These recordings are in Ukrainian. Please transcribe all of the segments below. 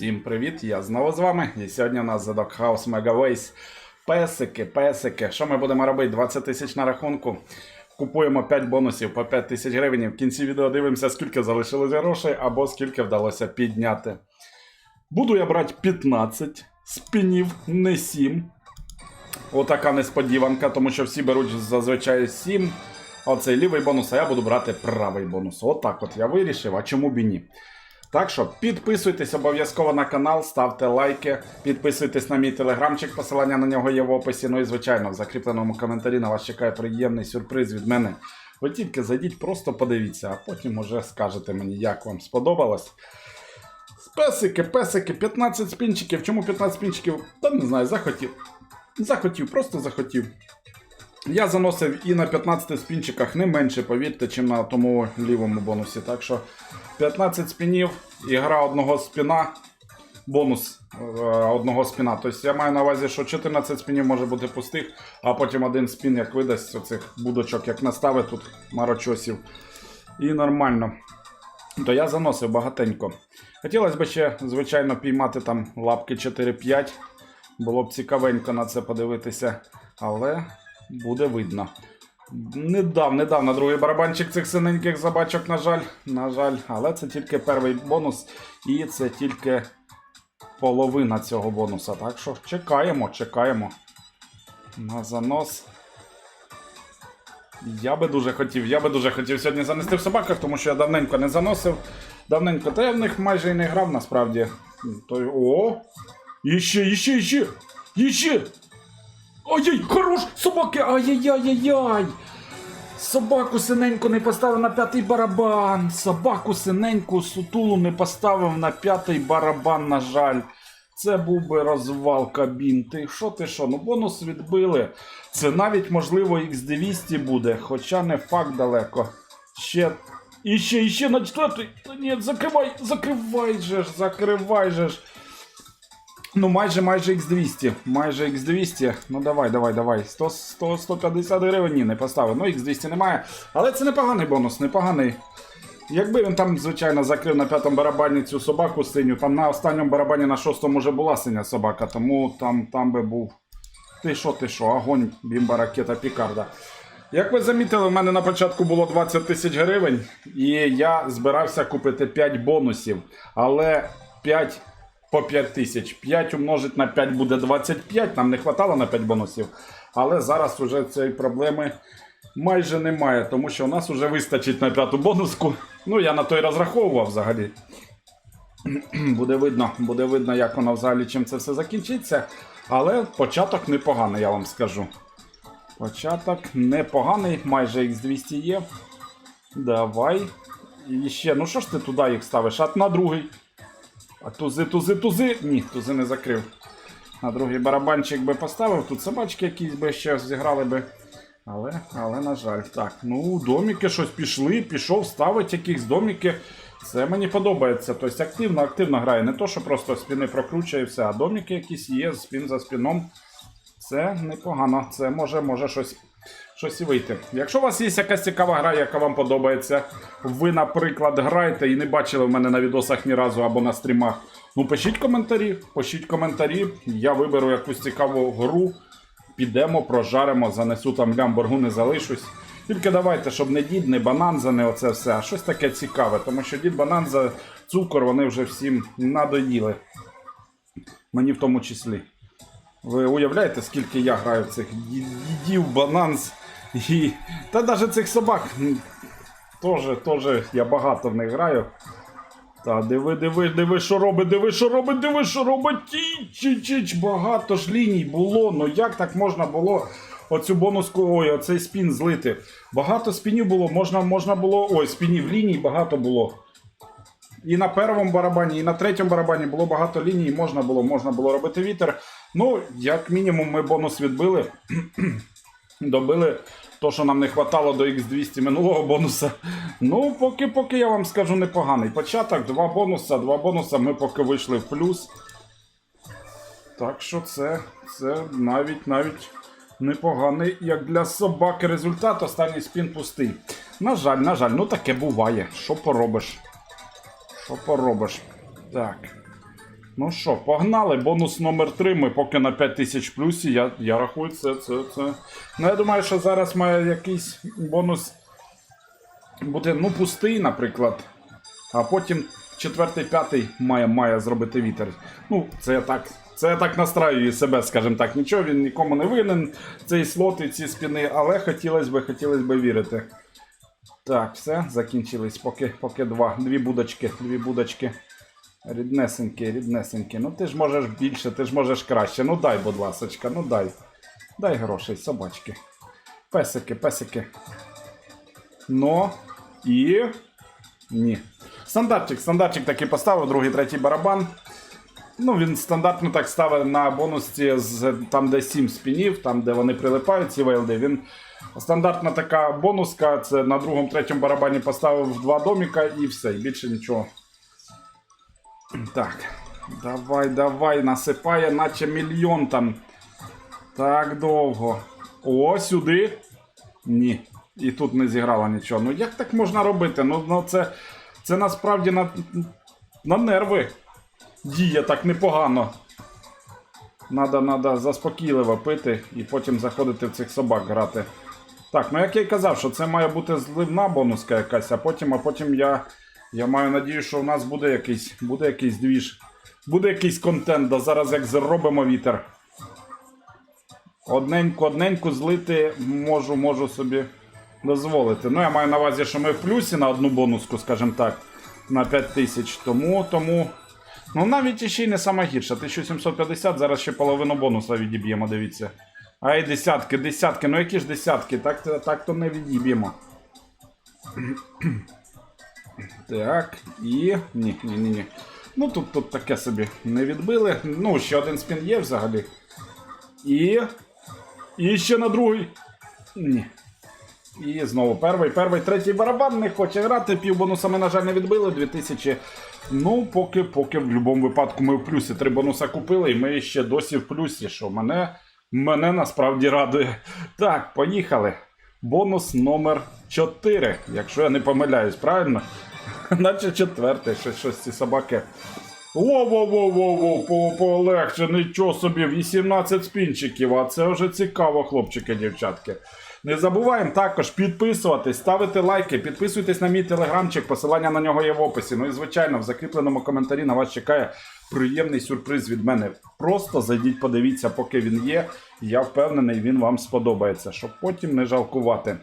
Всім привіт! Я знову з вами. І сьогодні у нас за Dog House Megaways. Песики, песики. Що ми будемо робити? 20 тисяч на рахунку. Купуємо 5 бонусів по 5 тисяч гривень. В кінці відео дивимося, скільки залишилось грошей або скільки вдалося підняти. Буду я брати 15 спінів, не 7. Отака несподіванка, тому що всі беруть зазвичай 7. Оцей лівий бонус, а я буду брати правий бонус. Отак от я вирішив, а чому б і ні. Так що підписуйтесь обов'язково на канал, ставте лайки, підписуйтесь на мій телеграмчик, посилання на нього є в описі. Ну і звичайно, в закріпленому коментарі на вас чекає приємний сюрприз від мене. Ви тільки зайдіть, просто подивіться, а потім уже скажете мені, як вам сподобалось. Песики, песики, 15 спінчиків. Чому 15 спінчиків? Та не знаю, захотів. Захотів, просто захотів. Я заносив і на 15 спінчиках не менше, повірте, чим на тому лівому бонусі. Так що 15 спінів, ігра одного спіна, бонус е, одного спіна. Тобто я маю на увазі, що 14 спінів може бути пустих, а потім один спін, як видасть оцих будочок, як наставить тут марочосів. І нормально. То я заносив багатенько. Хотілося б ще, звичайно, піймати там лапки 4-5. Було б цікавенько на це подивитися, але буде видно. Не дав, не дав на другий барабанчик цих синеньких собачок, на жаль. На жаль, але це тільки перший бонус, і це тільки половина цього бонуса. Так що чекаємо, чекаємо. На занос. Я би дуже хотів, я би дуже хотів сьогодні занести в собаках, тому що я давненько не заносив. Давненько, та я в них майже і не грав насправді. То, о! Іще, іще, іще! Іще! Ой-ой, хорош! Собаки! Ай-яй-яй-яй! Собаку синеньку не поставив на п'ятий барабан. Собаку синеньку сутулу не поставив на п'ятий барабан, на жаль. Це був би розвал кабін. Ти що ти що? Ну бонус відбили. Це навіть можливо X200 буде, хоча не факт далеко. Ще. І ще, і ще на четвертий. Та ні, закривай, закривай же ж, закривай же ж. Ну, майже майже X200. Майже X200. Ну давай, давай, давай. 100, 100, 150 гривень ні, не поставив. Ну, X200 немає. Але це непоганий бонус, непоганий. Якби він там, звичайно, закрив на п'ятому барабані цю собаку синю, там на останньому барабані на шостому вже була синя собака, тому там, там би був. Ти що, ти що, огонь, бімба, ракета, пікарда. Як ви замітили, в мене на початку було 20 тисяч гривень, і я збирався купити 5 бонусів. Але 5 по 5 тисяч. 5 умножить на 5 буде 25, нам не вистачало на 5 бонусів. Але зараз вже цієї проблеми майже немає, тому що у нас вже вистачить на п'яту бонуску. Ну, я на той розраховував взагалі. Буде видно, буде видно, як воно взагалі чим це все закінчиться. Але початок непоганий, я вам скажу. Початок непоганий, майже X200 є. Давай. І ще, ну що ж ти туди їх ставиш? А на другий. А тузи, тузи, тузи. Ні, тузи не закрив. На другий барабанчик би поставив, тут собачки якісь би ще зіграли би. Але, але, на жаль, так. Ну, доміки щось пішли, пішов, ставить якісь доміки. Це мені подобається. Тобто активно, активно грає. Не то, що просто спіни прокручує і все, а доміки якісь є, спін за спіном. Це непогано. Це може, може щось, щось і вийти. Якщо у вас є якась цікава гра, яка вам подобається, ви, наприклад, граєте і не бачили в мене на відосах ні разу або на стрімах. Ну, пишіть коментарі, пишіть коментарі. Я виберу якусь цікаву гру. Підемо, прожаримо, занесу там лямборгу, не залишусь. Тільки давайте, щоб не дід, не бананза, не оце все, а щось таке цікаве, тому що дід бананза, цукор, вони вже всім надоїли. Мені в тому числі. Ви уявляєте, скільки я граю цих дідів, бананз і. Та навіть цих собак. Теж, теж я багато в них граю. Та диви, диви, диви, що робить, диви, що робить, диви, що робить. Чіч, багато ж ліній було. Ну як так можна було оцю бонуску, ой, оцей спін злити? Багато спінів було, можна, можна було. Ой, спінів ліній багато було. І на першому барабані, і на третьому барабані було багато ліній, можна було, можна було робити вітер. Ну, як мінімум, ми бонус відбили. Добили то, що нам не хватало до X200 минулого бонуса. Ну, поки поки я вам скажу непоганий. Початок, два бонуса, два бонуса, ми поки вийшли в плюс. Так що це, це навіть навіть непоганий, як для собаки результат. Останній спін пустий. На жаль, на жаль, ну таке буває. Що поробиш? Що поробиш? Так. Ну що, погнали. Бонус номер 3 Ми поки на 5000 в плюсі. Я, я рахую, це, це, це. Ну, я думаю, що зараз має якийсь бонус бути, ну, пустий, наприклад. А потім четвертий, п'ятий має, має зробити вітер. Ну, це я так. Це я так настраюю себе, скажімо так. Нічого він нікому не винен, цей слот і ці спіни, але хотілося б, хотілося б вірити. Так, все, закінчились. Поки, поки два. Дві будочки, дві будочки. Ріднесенькі, ріднесенькі. Ну ти ж можеш більше, ти ж можеш краще. Ну дай, будь ласочка, ну дай. Дай грошей, собачки. Песики, песики. Ну. І. Ні. Стандартчик, стандартчик таки поставив, другий, третій барабан. Ну, він стандартно так ставить на бонусці з там, де 7 спінів, там, де вони прилипають, ці вейлди. Він стандартна така бонуска. Це на другому, третьому барабані поставив два доміка і все, і більше нічого. Так. Давай, давай, насипає, наче мільйон там. Так довго. О, сюди. Ні. І тут не зіграла нічого. Ну як так можна робити? Ну, ну це, це насправді на, на нерви діє так непогано. Надо, надо заспокійливо пити і потім заходити в цих собак грати. Так, ну як я й казав, що це має бути зливна бонуска якась, а потім, а потім я, я маю надію, що у нас буде якийсь, буде якийсь двіж. Буде якийсь контент, да зараз як зробимо вітер. Одненьку, одненьку злити можу, можу собі дозволити. Ну, я маю на увазі, що ми в плюсі на одну бонуску, скажімо так, на 5000. Тому, тому. Ну навіть іще й не сама гірша. 1750, зараз ще половину бонуса відіб'ємо, дивіться. Ай, десятки, десятки, ну які ж десятки, так, так то не відіб'ємо. Так, і. Ні, ні, ні, ні. Ну тут, тут таке собі не відбили. Ну, ще один спін є взагалі. І. І ще на другий. Ні. І знову перший, перший, третій барабан не хоче грати. Півбонуса ми, на жаль, не відбили. 2000. Ну, поки, поки в будь-якому випадку ми в плюсі. Три бонуса купили, і ми ще досі в плюсі, що мене, мене насправді радує. Так, поїхали. Бонус номер 4. Якщо я не помиляюсь, правильно? Наче четвертий, щось, щось ці собаки. Воу-воу-воу-воу, по- полегше, нічого собі, 18 спінчиків, а це вже цікаво, хлопчики, дівчатки. Не забуваємо також підписуватись, ставити лайки, підписуйтесь на мій телеграмчик, посилання на нього є в описі. Ну і звичайно, в закріпленому коментарі на вас чекає приємний сюрприз від мене. Просто зайдіть, подивіться, поки він є. Я впевнений, він вам сподобається, щоб потім не жалкувати.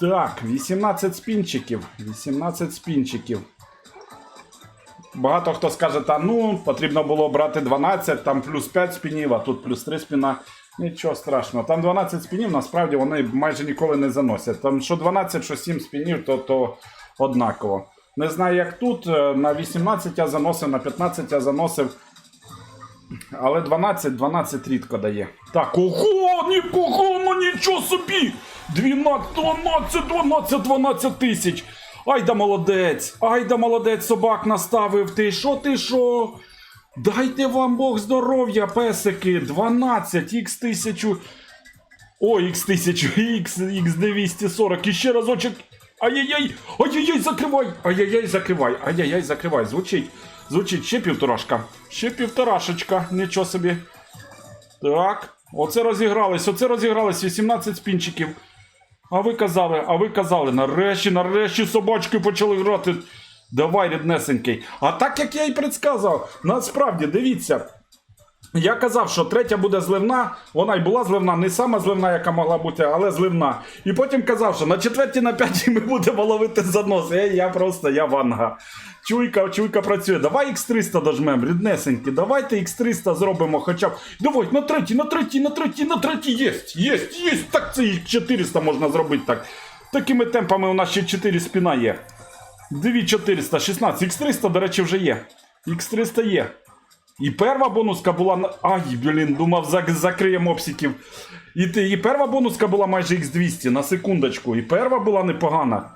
Так, 18 спінчиків. 18 спінчиків. Багато хто скаже, та ну, потрібно було брати 12, там плюс 5 спінів, а тут плюс 3 спіна. Нічого страшного. Там 12 спінів, насправді вони майже ніколи не заносять. Там що 12, що 7 спінів, то, то однаково. Не знаю, як тут. е, На 18 я заносив, на 15 я заносив. Але 12, 12 рідко дає. Так, ого, непогано, нічого собі! 12, 12, 12, 12 тисяч. Ай да молодець! Ай да молодець, собак наставив. Ти що, ти що? Дайте вам Бог здоров'я, песики. 12, х 1000. О, х 1000, х, х 240. І ще разочок. Ай-яй-яй! Ай-яй-яй, закривай! Ай-яй-яй, закривай! Ай-яй-яй, закривай. Звучить. Звучить ще півторашка. Ще півторашечка. Нічого собі. Так. Оце розігрались, оце розігрались 18 спінчиків. А ви казали, а ви казали, нарешті, нарешті собачки почали грати. Давай, ріднесенький. А так як я і предсказав, насправді, дивіться. Я казав, що третя буде зливна, вона й була зливна, не сама зливна, яка могла бути, але зливна. І потім казав, що на четвертій, на п'ятій ми будемо ловити занос. Я, я просто, я ванга. Чуйка, чуйка працює. Давай X300 дожмем, ріднесенькі. Давайте X300 зробимо хоча б. Давай, на третій, на третій, на третій, на третій. Єсть, єсть, єсть. Так це і 400 можна зробити так. Такими темпами у нас ще 4 спіна є. 2400, 16. X300, до речі, вже є. X300 є. І перша бонуска була. Ай, блін, думав, закриємо обсіків. І, і перша бонуска була майже X200 на секундочку. І перша була непогана.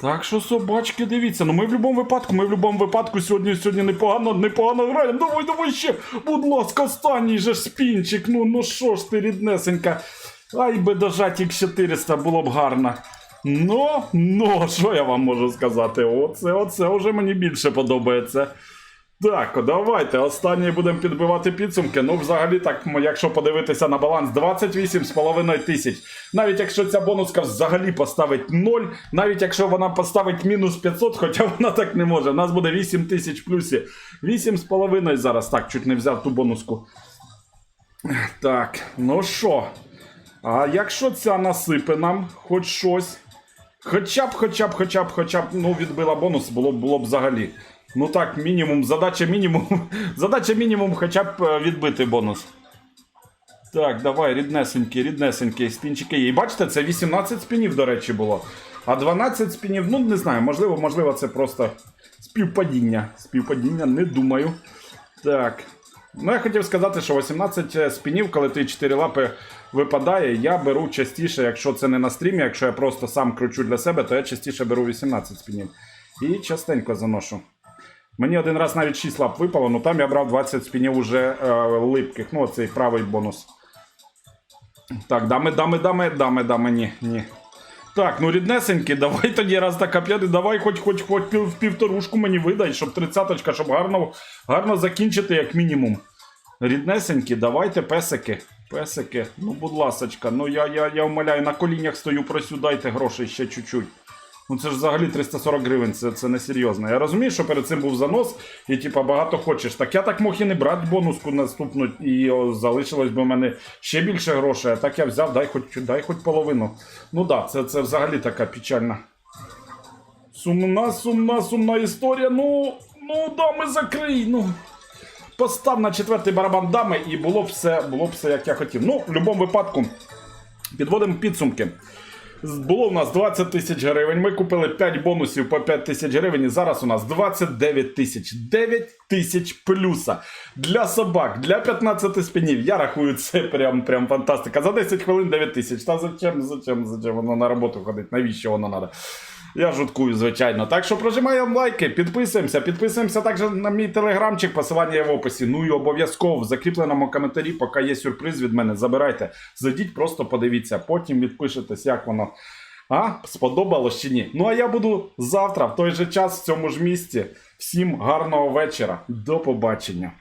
Так що, собачки, дивіться, ну ми в будь-якому випадку, ми в будь-якому випадку сьогодні, сьогодні непогано, непогано граємо. Давай, давай ще, будь ласка, останній же ж спінчик. Ну, ну що ж ти, ріднесенька. Ай би дожать їх 400 було б гарно. Ну, ну, що я вам можу сказати? Оце, оце вже мені більше подобається. Так, давайте. Останнє будемо підбивати підсумки. Ну, взагалі, так, якщо подивитися на баланс 28,5 тисяч. Навіть якщо ця бонуска взагалі поставить 0, навіть якщо вона поставить мінус 500, хоча вона так не може. У нас буде 8 тисяч плюсі. 8,5 зараз. Так, чуть не взяв ту бонуску. Так, ну що? А якщо ця насипе нам хоч щось. Хоча б, хоча б, хоча б, хоча б, ну, відбила бонус, було б було б взагалі. Ну так, мінімум, задача мінімум. задача мінімум хоча б е, відбити бонус. Так, давай, ріднесенький, ріднесенький, спінчики є. І бачите, це 18 спінів, до речі, було. А 12 спінів, ну не знаю, можливо, можливо, це просто співпадіння. Співпадіння, не думаю. Так. Ну, я хотів сказати, що 18 спінів, коли ти 4 лапи випадає, я беру частіше, якщо це не на стрімі, якщо я просто сам кручу для себе, то я частіше беру 18 спінів. І частенько заношу. Мені один раз навіть 6 лап випало, ну там я брав 20 спінів уже е, липких. Ну, оцей правий бонус. Так, дами, дами, дами, дами, дами, ні, ні. Так, ну ріднесенькі, давай тоді раз така п'яти, давай хоч хоч хоч пів, півторушку мені видай, щоб тридцяточка, щоб гарно, гарно закінчити, як мінімум. Ріднесенькі, давайте песики. Песики, ну будь ласочка, ну я, я, я вмоляю, на колінях стою, просю, дайте грошей ще чуть-чуть. Ну це ж взагалі 340 гривень, це, це не серйозно. Я розумію, що перед цим був занос, і типа багато хочеш. Так я так мог і не брати бонуску наступну, і о, залишилось би в мене ще більше грошей. А так я взяв, дай хоч, дай хоч половину. Ну да, це, це взагалі така печальна. Сумна, сумна, сумна історія. Ну, ну, дами, закрий. Ну. Постав на четвертий барабан дами, і було б все, було все, як я хотів. Ну, в будь-якому випадку, підводимо підсумки. Було у нас 20 тисяч гривень. Ми купили 5 бонусів по 5 тисяч гривень. І зараз у нас 29 тисяч. 9 тисяч плюса для собак, для 15 спінів. Я рахую, це прям, прям фантастика. За 10 хвилин 9 тисяч. Та зачем, зачем, зачем воно на роботу ходить? Навіщо воно треба? Я жуткую, звичайно. Так що прожимаємо лайки, підписуємося, підписуємося також на мій телеграмчик, посилання є в описі. Ну і обов'язково в закріпленому коментарі, поки є сюрприз від мене, забирайте. Зайдіть, просто подивіться, потім відпишетесь, як воно. А, сподобалось чи ні? Ну а я буду завтра, в той же час, в цьому ж місці. Всім гарного вечора. До побачення.